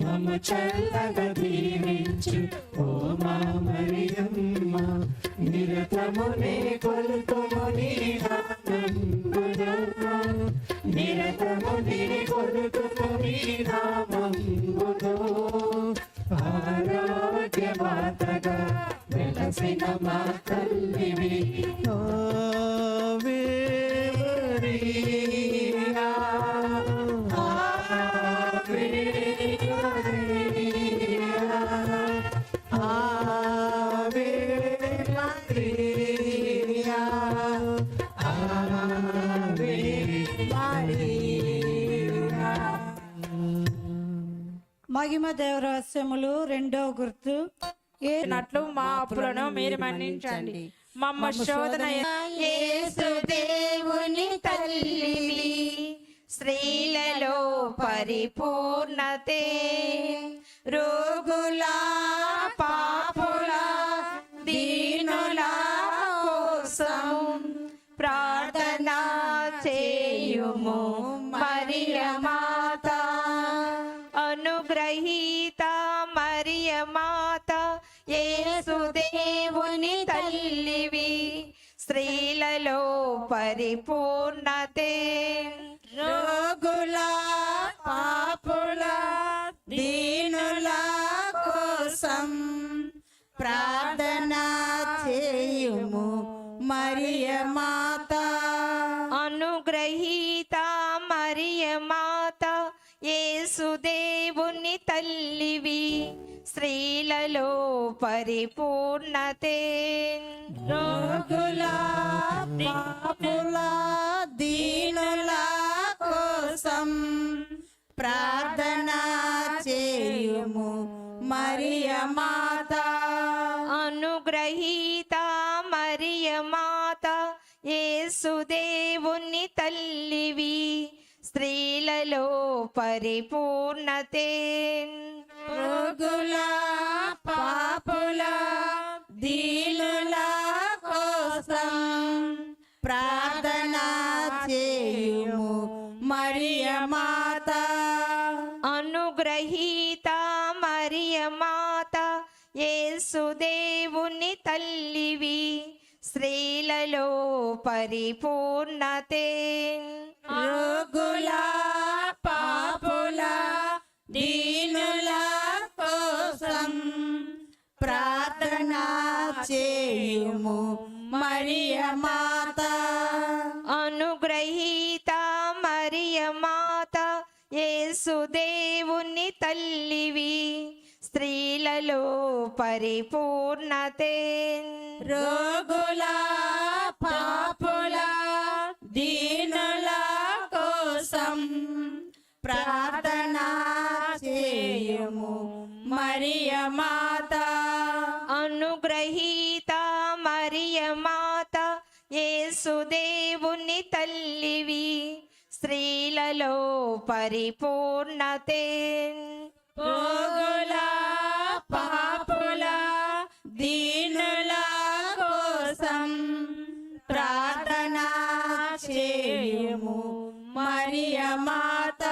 మమ్ము చల్లగా దీవించు ఓ మా మరియమ్మ నిరతము నిరతమునే కొలుతుము నీ నిరతము నిరతమునే కొలుతుము నీ నామంబులో ఆరోగ్య మాతగా వెలసిన మా తల్లివి. ఓ మరియా మహిమ దేవరహస్యములు రెండో గుర్తు. ఏ నట్లు మా అప్పులను మీరు మన్నించండి. మమ్మ శోధన యేసు దేవుని తల్లివి. స్త్రీలలో పరిపూర్ణతే. రోగుల ప్రార్థనా చేయుము మరియమాత అనుగ్రహీత మరియమాత మాత తల్లివి. స్త్రీలలో పరిపూర్ణతే. మాత యేసుదేవుని తల్లివి స్త్రీలలో పరిపూర్ణతే. రోగుల పాపుల దీనుల కోసం ప్రార్థన చేయుము మరియ మాత. అనుగ్రహీత స్త్రీలలో పరిపూర్ణతే. రోగుల పాపుల దీనుల కోసం ప్రార్థన చేయుము. మరియ మాత. అనుగ్రహీత మరియ మాత యేసుదేవుని తల్లివి స్త్రీలలో పరిపూర్ణతే. రోగుల చేయుము మరియ మాత. అనుగ్రహీత మరియ మాత యేసుదేవుని తల్లివి. స్త్రీలలో పరిపూర్ణతే. రోగుల పాపుల దీనుల కోసం ప్రార్థన తల్లివి స్త్రీలలో పరిపూర్ణతే రోగుల పాపుల దీనుల కోసం ప్రార్థన చేయుము మరియ మాత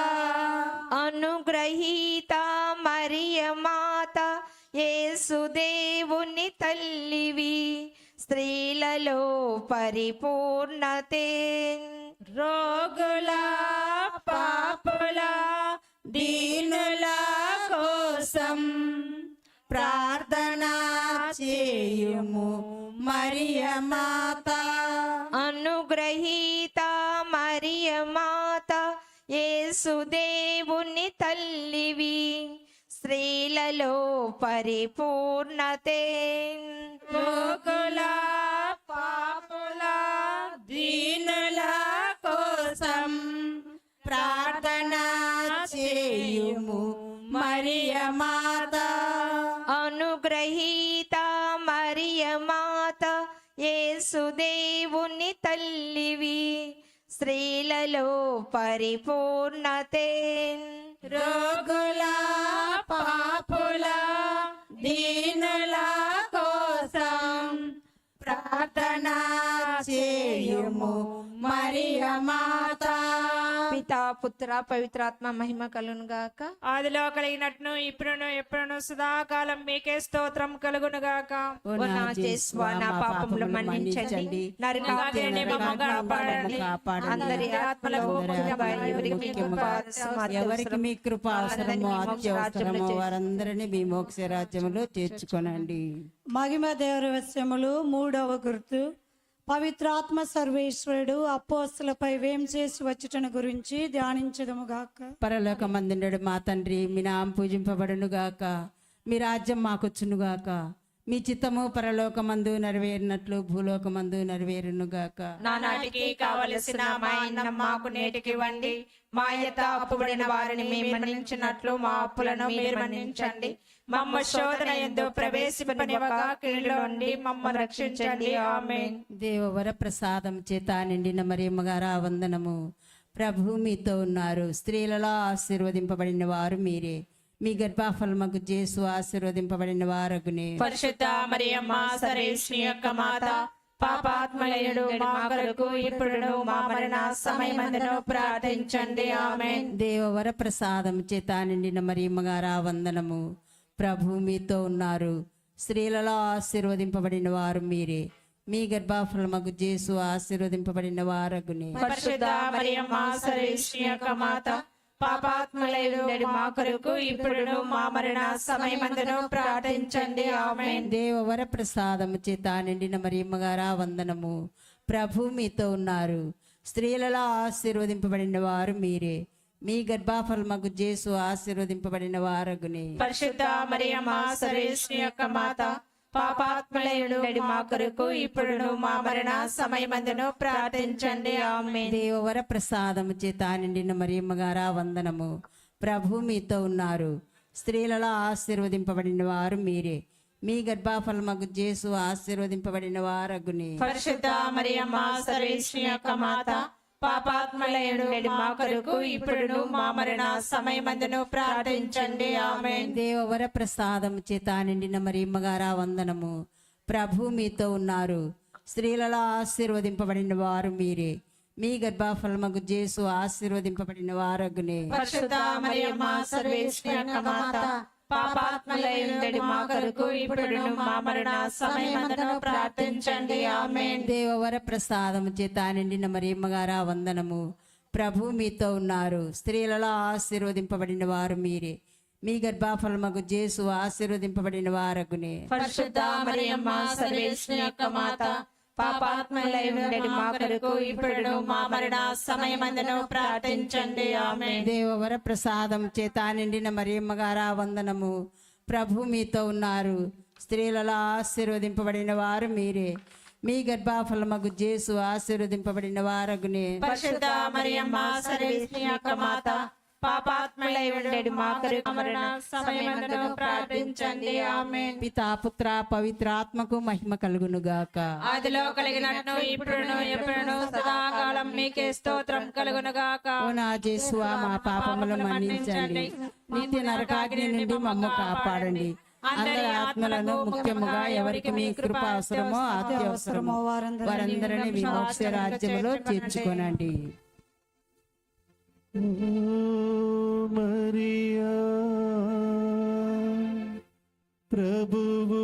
అనుగ్రహీత స్త్రీలలో పరిపూర్ణతే. రోగుల పాపుల దీనుల కోసం ప్రార్థన చేయుము మరియ మాత. అనుగ్రహీత మరియ మాత యేసుదేవుని తల్లివి. స్త్రీలలో పరిపూర్ణతే. రోగుల పాపుల దీనుల కోసం ప్రార్థన చేయుము మరియ మాత. అనుగ్రహీత మరియ మాత యేసుదేవుని తల్లివి స్త్రీలలో పరిపూర్ణతే. రోగుల పాపుల దీనుల కోసం ప్రార్థన చేయుము మరియ మాత పితా పుత్ర పవిత్రాత్మ మహిమ కలును గాక. ఆదిలో కలిగినట్టు ఇప్పుడును ఎప్పుడును సదాకాలం మీకే స్తోత్రం కలుగును గాక. నా జేసువా, నా పాపములు మన్నించండి. నరకాగ్ని కాపాడండి. అందరి ఆత్మలకు ఎవరికి మీ కృప అవసరమో అత్యవసరమో వారందరినీ మీ మోక్ష రాజ్యములో చేర్చుకొనండి. మహిమ దేవరహస్యములు మూడవ గుర్తు. పవిత్రాత్మ సర్వేశ్వరుడు అపోస్తులపై వేం చేసి వచ్చుటను గురించి ధ్యానించదము గాక. పరలోక మందుండడు మా తండ్రి మీ నామం పూజింపబడును గాక మీ రాజ్యం మాకొచ్చును గాక మీ చిత్తము పరలోకమందు నెరవేరినట్లు భూలోకమందు నెరవేరును గాక నానాటికి కావలసిన మా అన్నం మాకు నేటికి ఇవ్వండి మా యత అప్పుబడిన వారిని మేము మన్నించినట్లు మా అప్పులను మీరు మన్నించండి. మమ్మ శోధన ఎందు ప్రవేశింపనివ్వగా కీళ్ళు నుండి మమ్మ రక్షించండి. ఆమేన్. దేవవర ప్రసాదం చేత నిండిన మరియమ్మ గారా వందనము. ప్రభు మీతో ఉన్నారు. స్త్రీలలో ఆశీర్వదింపబడిన వారు మీరే. మీ గర్భాఫలమకు జేసు ఆశీర్వదింపబడిన వారగునే. పరిశుద్ధ మరియమ్మ సరేష్ని యొక్క మాత పాపాత్మయుడు మా కొరకు ఇప్పుడు మా మరణ సమయమందును ప్రార్థించండి. ఆమేన్. దేవవర ప్రసాదం చేత నిండిన మరియమ్మ గారా వందనము. ప్రభు మీతో ఉన్నారు. స్త్రీలలో ఆశీర్వదింపబడిన వారు మీరే. మీ గర్భాఫలమకు జేసు ఆశీర్వదింపబడిన వారగునే. పరిశుద్ధ మరియమ్మ సరేష్ని యొక్క మాత పాపాత్మయుడు మా కొరకు ఇప్పుడు మా మరణ సమయమందును ప్రార్థించండి. దేవవర ప్రసాదము చేత నిండిన వందనము. ప్రభు మీతో ఉన్నారు. స్త్రీలలో ఆశీర్వదింపబడిన వారు మీరే. మీ గర్భాఫలమగు జేసు ఆశీర్వదింపబడిన వారగునే. పరిశుద్ధ మరియమ్మ సరేష్ని యొక్క మాత పాపాత్మయుడు మా కొరకు ఇప్పుడు మా మరణ సమయమందును ప్రార్థించండి. ఆమేన్. దేవవర ప్రసాదము చేత నిండిన మరియమ్మ గారా వందనము. ప్రభు మీతో ఉన్నారు. స్త్రీలలో ఆశీర్వదింపబడిన వారు మీరే. మీ గర్భాఫలమగు జేసు ఆశీర్వదింపబడిన వారగునే. పరిశుద్ధ మరియమ్మ సర్వేశ్వరి యొక్క మాత పాపాత్మలయుడు మా కొరకు. ఇప్పుడు మా మరణ సమయమందును ప్రార్థించండి. ఆమేన్. దేవవర ప్రసాదము చేత నిండిన మరియమ్మ గారా వందనము. ప్రభు మీతో ఉన్నారు. స్త్రీలలో ఆశీర్వదింపబడిన వారు మీరే. మీ గర్భాఫలమగు జేసు ఆశీర్వదింపబడిన వారగునే. పాపాత్మలయుడు మా కొరకు ఇప్పుడు మా మరణ సమయమందును ప్రార్థించండి. ఆమేన్. దేవవర ప్రసాదము చేత నిండిన మరియమ్మ గారా వందనము. ప్రభు మీతో ఉన్నారు. స్త్రీలలో ఆశీర్వదింపబడిన వారు మీరే. మీ గర్భాఫలమగు జేసు ఆశీర్వదింపబడిన వారగునే. పరిశుద్ధ మరియమ్మ సర్వేశ్వరి యొక్క మాత పాపాత్మలయుడు మా కొరకు ఇప్పుడు మా మరణ సమయమందును ప్రార్థించండి. ఆమేన్. దేవవర ప్రసాదం చేత నిండిన మరియమ్మ గారా వందనము. ప్రభు మీతో ఉన్నారు. స్త్రీలలో ఆశీర్వదింపబడిన వారు మీరే. మీ గర్భాఫలమగు జేసు ఆశీర్వదింపబడిన వారగునే. పరిశుద్ధ మరియమ్మ సర్వేశ్వరి యొక్క మాత పాపాత్మలయుడు మా కొరకు మరణ సమయమందును ప్రార్థించండి. ఆమేన్. పితా పుత్ర పవిత్రాత్మకు మహిమ కలుగును గాక ఆదిలో కలిగినట్టు ఇప్పుడును ఎప్పుడును సదాకాలం మీకే స్తోత్రం కలుగును గాక ఓ నా జేసువా మా పాపములు మన్నించండి. నిత్య నరకాగ్ని నుండి మమ్మ కాపాడండి. అందరి ఆత్మలను ముఖ్యముగా ఎవరికి మీ కృప అవసరమో అత్యవసరమో వారందరినీ మీ మోక్ష రాజ్యములో చేర్చుకోనండి. ఓ మరియా ప్రభువు